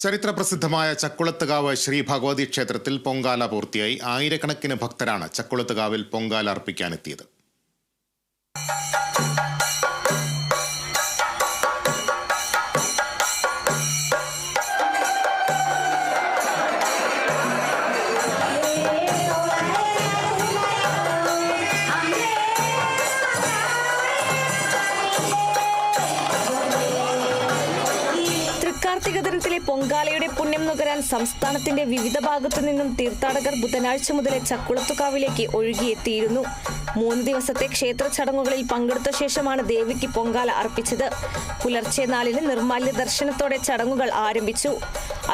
ചരിത്രപ്രസിദ്ധമായ ചക്കുളത്തുകാവ് ശ്രീ ഭഗവതി ക്ഷേത്രത്തിൽ പൊങ്കാല പൂർത്തിയായി. ആയിരക്കണക്കിന് ഭക്തരാണ് ചക്കുളത്തുകാവിൽ പൊങ്കാല അർപ്പിക്കാനെത്തിയത്. തൃക്കാർത്തിക ദിനത്തിലെ പൊങ്കാലയുടെ പുണ്യം നുകരാൻ സംസ്ഥാനത്തിന്റെ വിവിധ ഭാഗത്തു നിന്നും തീർത്ഥാടകർ ബുധനാഴ്ച മുതലേ ചക്കുളത്തുകാവിലേക്ക് ഒഴുകിയെത്തിയിരുന്നു. മൂന്ന് ദിവസത്തെ ക്ഷേത്ര ചടങ്ങുകളിൽ പങ്കെടുത്ത ശേഷമാണ് ദേവിക്ക് പൊങ്കാല അർപ്പിച്ചത്. പുലർച്ചെ നാലിന് നിർമാല്യ ദർശനത്തോടെ ചടങ്ങുകൾ ആരംഭിച്ചു.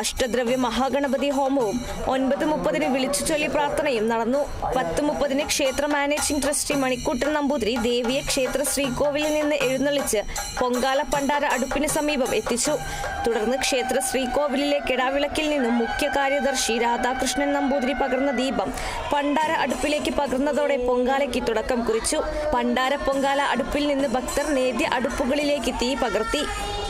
അഷ്ടദ്രവ്യ മഹാഗണപതി ഹോമവും ഒൻപത് മുപ്പതിന് വിളിച്ചു ചൊല്ലി പ്രാർത്ഥനയും നടന്നു. പത്ത് മുപ്പതിന് ക്ഷേത്ര മാനേജിംഗ് ട്രസ്റ്റി മണിക്കൂട്ടൻ നമ്പൂതിരി ദേവിയെ ക്ഷേത്ര ശ്രീകോവിലിൽ നിന്ന് എഴുന്നള്ളിച്ച് പൊങ്കാല പണ്ടാര അടുപ്പിന് സമീപം എത്തിച്ചു. തുടർന്ന് ക്ഷേത്ര ശ്രീകോവിലിലെ കെടാവിളക്കിൽ നിന്നും മുഖ്യ കാര്യദർശി രാധാകൃഷ്ണൻ നമ്പൂതിരി പകർന്ന ദീപം പണ്ടാര അടുപ്പിലേക്ക് പകർന്നതോടെ പൊങ്കാലയ്ക്ക് തുടക്കം കുറിച്ചു. പണ്ടാര പൊങ്കാല അടുപ്പിൽ നിന്ന് ഭക്തർ നേദ്യ അടുപ്പുകളിലേക്ക് തീ പകർത്തി.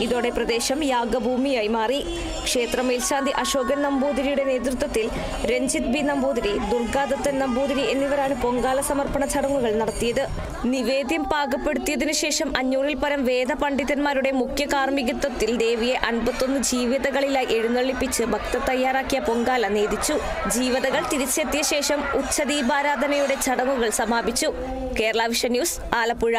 ഇതോടെ പ്രദേശം യാഗഭൂമിയായി മാറി. ക്ഷേത്ര മേൽശാന്തി അശോകൻ നമ്പൂതിരിയുടെ നേതൃത്വത്തിൽ രഞ്ജിത് ബി നമ്പൂതിരി ദുർഗാദത്തൻ നമ്പൂതിരി എന്നിവരാണ് പൊങ്കാല സമർപ്പണ ചടങ്ങുകൾ നടത്തിയത്. നിവേദ്യം പാകപ്പെടുത്തിയതിനു ശേഷം അഞ്ഞൂറിൽ പരം വേദ പണ്ഡിതന്മാരുടെ മുഖ്യ കാർമ്മികത്വത്തിൽ ദേവിയെ അൻപത്തൊന്ന് ജീവിതകളിലായി എഴുന്നള്ളിപ്പിച്ച് ഭക്തർ തയ്യാറാക്കിയ പൊങ്കാല നേദിച്ചു. ജീവിതകൾ തിരിച്ചെത്തിയ ശേഷം ഉച്ചദീപാരാധനയുടെ ചടങ്ങുകൾ സമാപിച്ചു. Kerala vision news Alappuzha.